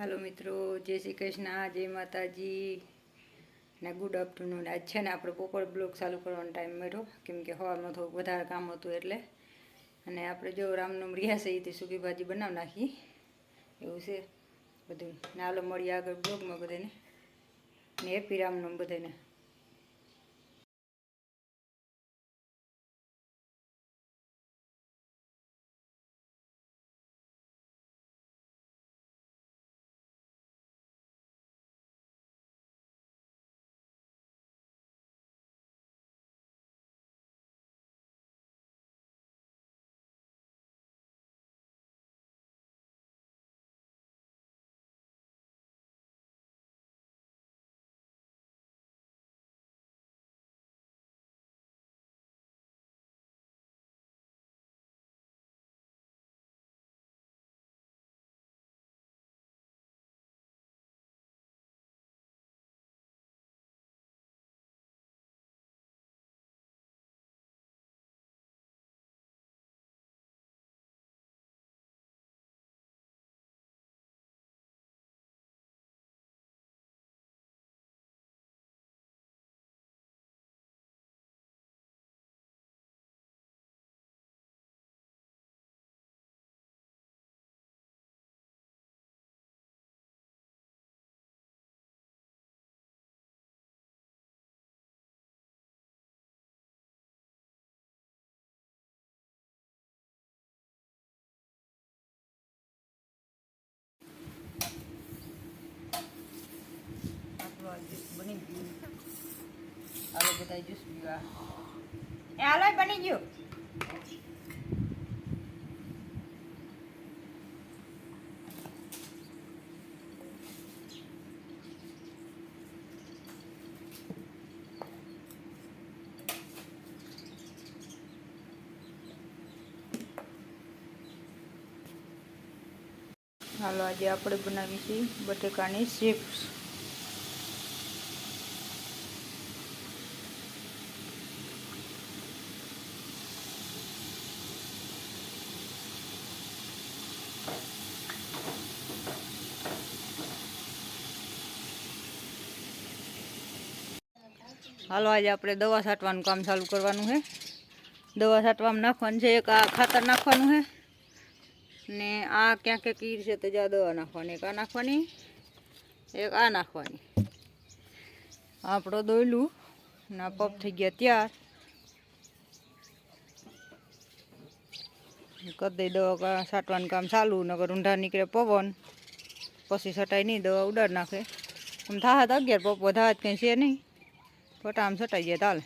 હાલો મિત્રો, જય શ્રી કૃષ્ણ, જય માતાજી. ને ગુડ આફ્ટરનૂન આજ છે ને આપણે પોપર બ્લોગ ચાલુ કરવાનો ટાઈમ મળ્યો, કેમ કે સવારમાં થોડુંક વધારે કામ હતું એટલે. અને આપણે જો રામનું રહ્યા છે એ સૂકી ભાજી બનાવી નાખી. એવું છે બધું. ને હાલો મળીએ આગળ બ્લોગમાં બધાને. ને હેપી રામનું બધાને. બની ગયું હાલો બધા જ્યુસ પીવા એ હાલો એ બની ગયું હાલો આજે આપણે બનાવીશું બટેકાની ચિપ્સ હાલો, આજે આપણે દવા છાંટવાનું કામ ચાલુ કરવાનું છે. દવા છાંટવામાં નાખવાનું છે, એક આ ખાતર નાખવાનું છે. ને આ ક્યાં ક્યાં કીર છે તો જ્યાં દવા નાખવાની, એક આ નાખવાની, એક આ નાખવાની. આપણો દોયલું, ને આ પપ થઈ ગયા ત્યાર. કરી દઈ દવા છાંટવાનું કામ ચાલુ નગર ઊંઢા નીકળે પવન. પછી છટાઈ નહીં, દવા ઉડાડ નાખે. આમ થાહત અગિયાર પપ, વધારે કંઈ છે નહીં. ફોટા આમ છટાઈ ગયા તાલ